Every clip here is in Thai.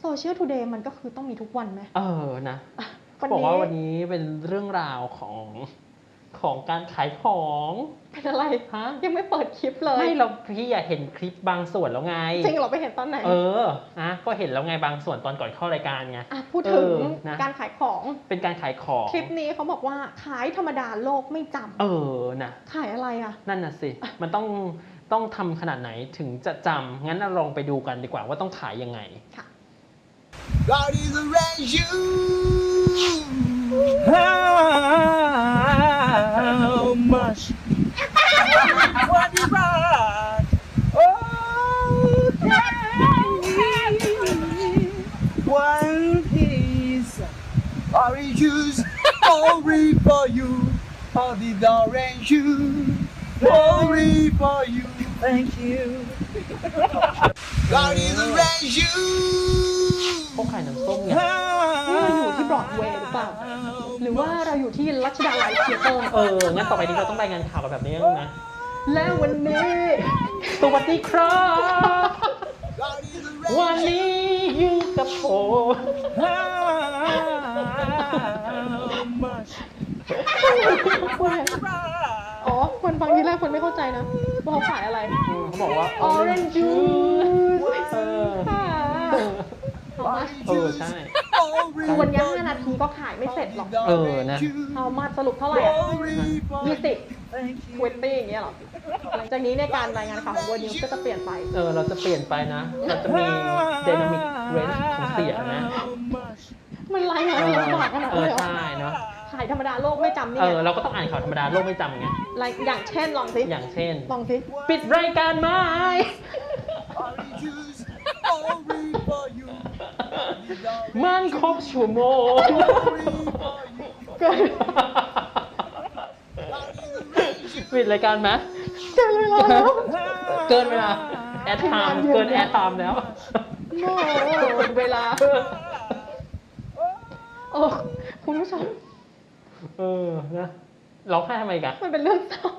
โซเชียลทูเดย์มันก็คือต้องมีทุกวันไหม เออนะอะเขาบอกว่าวันนี้เป็นเรื่องราวของของการขายของ เป็นอะไรฮะยังไม่เปิดคลิปเลย ไม่เราพี่อยากเห็นคลิปบางส่วนแล้วไง จริงเหรอไปเห็นตอนไหน เออนะก็เห็นแล้วไงบางส่วนตอนก่อนเข้ารายการไงอะพูดถึงเออนะการขายของ เป็นการขายของ คลิปนี้เขาบอกว่าขายธรรมดาโลกไม่จำเออนะขายอะไรอะ นั่นน่ะสิ มันต้องต้องทำขนาดไหนถึงจะจำงั้นเราลองไปดูกันดีกว่าว่าต้องขายยังไงค่ะ God is around you. How much? what you want? Oh, one piece. Orange juice, only for you. All the orange juice, only for you. Thank you. God is around you. พวกขายน้ำส้มไงนี่เราอยู่ที่ Broadway หรือเปล่า หรือว่าเราอยู่ที่รัชดาลัยเทียเตอร์เอองั้นต่อไปนี้เราต้องรายงานข่าวกันแบบนี้นะและวันนี้ สวัสดีครับ God is วัน around you. นี้อยู่กับผม How much? อ๋อคนฟังทีแรกคนไม่เข้าใจนะว่าเขาขายอะไรอืมเขาบอกว่า Orange juice เออ ค่ะ เอามาเออใช่ คือวันนี้5นาทีก็ขายไม่เสร็จหรอก เออนะ เอามาสรุปเท่าไหร่อะ Only for ยี่สิบ Thank ทเวนตี้อย่างเงี้ยเหรอ หลังจากนี้ในการรายงานข่าวของ World News ก็จะเปลี่ยนไป เออเราจะเปลี่ยนไปนะ เราจะมี dynamic range ของเสียงนะ How much? มันรายงานเออลำบากขนาดเอนั้นอเลยเหรอใช่เนาะ ขายธรรมดาโลกไม่จำนี่เอไงอเราก็ต้องอ่านข่าวธรรมดาโลกไม่จำไง รายอย่างเช่นลองสิ อย่างเช่น ลองสิ ปิดรายการไหม orange มันครบชั่วโมงเกินปิดรายการไหมเกินเวลาแล้วเกินเวลา แอดไทม์เกินแอดไทม์แล้วโง่หมดเวลา โอ้คุณผู้ชมเออนะร้องไห้ทำไมกันมันเป็นเรื่องเศร้า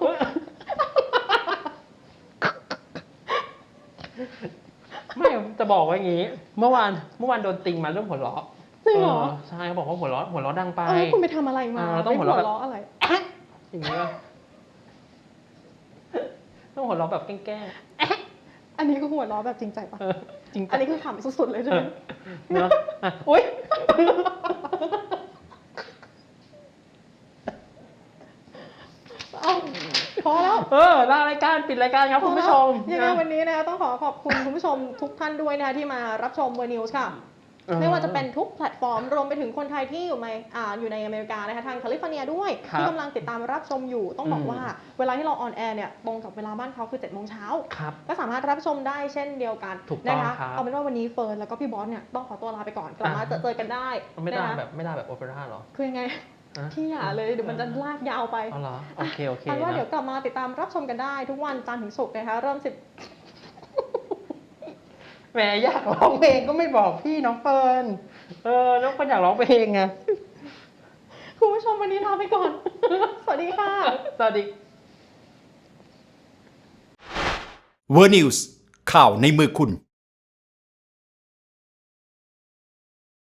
ไม่จะบอกว่าอย่างนี้ เมื่อวานเมื่อวานโดนติงมาเรื่องหัวเราะจริงเหรอใช่เขาบอกว่าหัวเราะหัวเราะดังไปเออคุณไปทำอะไรมาเออเราต้องไปหัวเราะแบบเราะอะไรอย่างนี้ป่ะต้องหัวเราะแบบแกล้งอันนี้ก็หัวเราะแบบจริงใจปะๆเออจริงอันนี้คือขำสุดๆเลยใช่เอไหมอเนาะอะอุ้ย เอ้า พอแล้ว เออลารายการปิดรายการครับคุณผู้ชมยังไงวันนี้นะคะต้องขอขอบคุณคุณผู้ชมทุกท่านด้วยนะคะที่มารับชมเวอร์นิวส์ค่ะเออไม่ว่าจะเป็นทุกแพลตฟอร์ม รวมไปถึงคนไทยที่อยู่ในอ่าอยู่ในอเมริกานะคะทางแคลิฟอร์เนียด้วยครับที่กำลังติดตามรับชมอยู่ต้องบอกอืมว่าเวลาที่เราออนแอร์เนี่ยตรงกับเวลาบ้านเขาคือ7จ็ดโมงเช้าครับก็สามารถรับชมได้เช่นเดียวกันถูกต้องนะคะครับเอาเป็นว่าวันนี้เฟิร์นแล้วก็พี่บอสเนี่ยต้องขอตัวลาไปก่อนกลับมาอะเจอเจอกันได้ไม่ได้นะคะแบบไม่ได้แบบโอเปร่าเหรอคือยังไง ฮะที่อย่าเลยเดี๋ยวมันจะลากยาวไปอ๋อเหรอโอเคโอเคเอาเป็นว่านะเดี๋ยวกลับมาติดตามรับชมกันได้ ทุกวันจันทร์ถึงศุกร์นะคะเริ่มสิบแหมอยากร้องเพลงก็ไม่บอกพี่น้องเฟิร์นเออน้องเฟิร์นอยากร้องเพลงไงคุณผู้ชมวันนี้ลาไปก่อน สวัสดีค่ะ สวัสดีเวอร์นิวส์ข่าวในมือคุณ